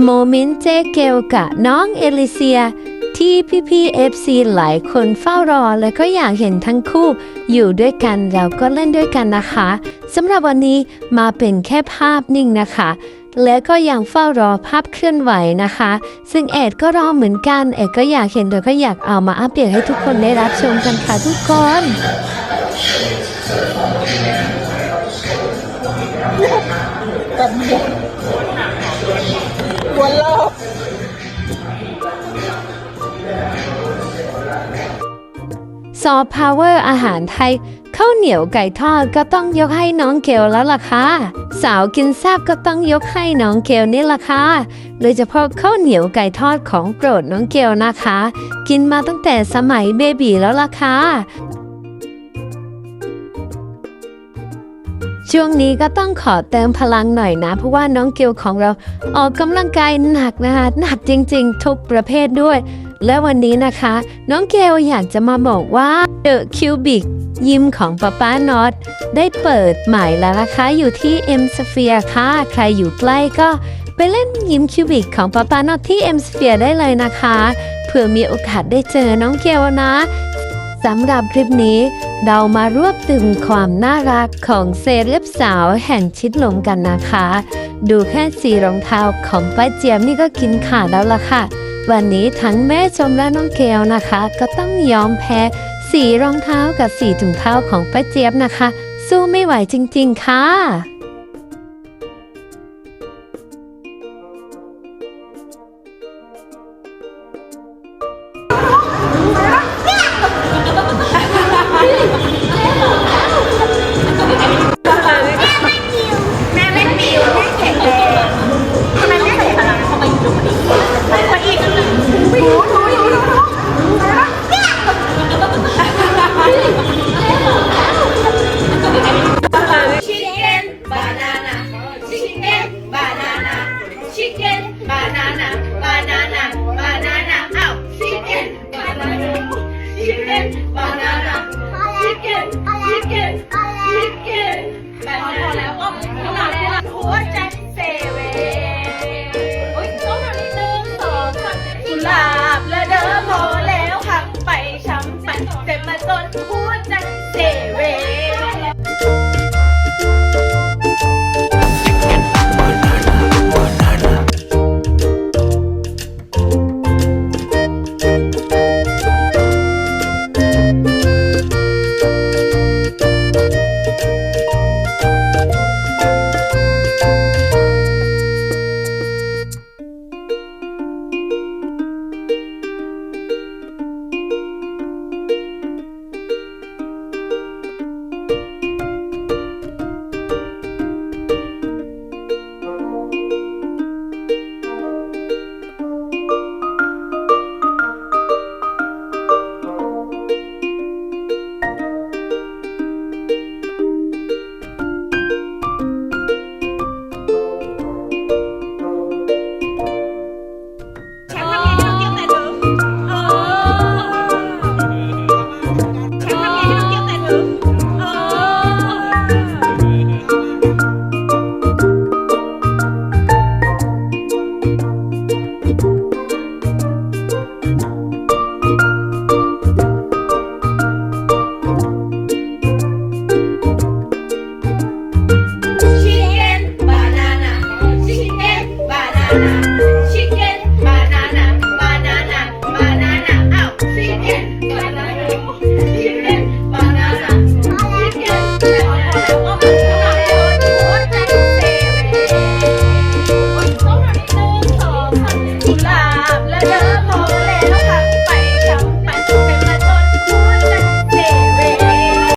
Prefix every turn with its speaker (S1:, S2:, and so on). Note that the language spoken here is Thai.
S1: โมเมนต์เจเกลกับน้องเอลิเซีย ที่พี่พี่เอฟซีหลายคนเฝ้ารอ และก็อยากเห็นทั้งคู่ อยู่ด้วยกันแล้วก็เล่นด้วยกันนะคะสำหรับวันนี้มาเป็นแค่ภาพนิ่งนะคะ และก็ยังเฝ้ารอภาพเคลื่อนไหวนะคะ ซึ่งเอ็ดก็รอเหมือนกันเอ็ดก็อยากเห็นโดยก็อยากเอามาอัปเดตให้ทุกคนได้รับชมกันค่ะทุกคน
S2: วนรอบ
S1: ซอฟพาวเวอร์อาหารไทยข้าวเหนียวไก่ทอดก็ต้องยกให้น้องเกลแล้วล่ะค่ะสาวกินแซบก็ต้องยกให้น้องเกลนี่ล่ะค่ะโดยเฉพาะข้าวเหนียวไก่ทอดของโปรดน้องเกลนะคะ กินมาตั้งแต่สมัยเบบีแล้วล่ะค่ะ ช่วงนี้ก็ต้องขอเติมพลังหน่อยนะ เพราะว่าน้องเกลของเราออกกำลังกายหนักนะคะหนักจริงๆ ทุกประเภทด้วย และวันนี้นะคะ น้องเกลอยากจะมาบอกว่า The Cubic ยิมของป้าป้านอตได้เปิดใหม่แล้วนะคะอยู่ที่ M Sphere ค่ะ ใครอยู่ใกล้ก็ไปเล่นยิมคิวบิกของป้าป้านอตที่ M Sphere ได้เลยนะคะเผื่อมีโอกาสได้เจอน้องเกลนะ สำหรับคลิปนี้ เรามารวบตึงความน่ารักของเซเลบสาวแห่งชิดลมกันนะคะ ดูแค่สีรองเท้าของป้าเจียมนี่ก็กินขาดแล้วล่ะค่ะ วันนี้ทั้งแม่ชมและน้องเกลนะคะ ก็ต้องยอมแพ้สีรองเท้ากับสีถุงเท้าของป้าเจี๊ยบนะคะ สู้ไม่ไหวจริง ๆ ค่ะ
S2: ชิคเก้นบานาน่าชิคเก้นชิคเก้นชิคเก้นแบบนั้นแล้วก็หลับหัวใจเซเว่โอ๊ยต้องทำนิดนึงสองสามกุหลาบและเดิมพอแล้วหักไปช้ำไปเจ็บมาจนหัวใจเซ thank you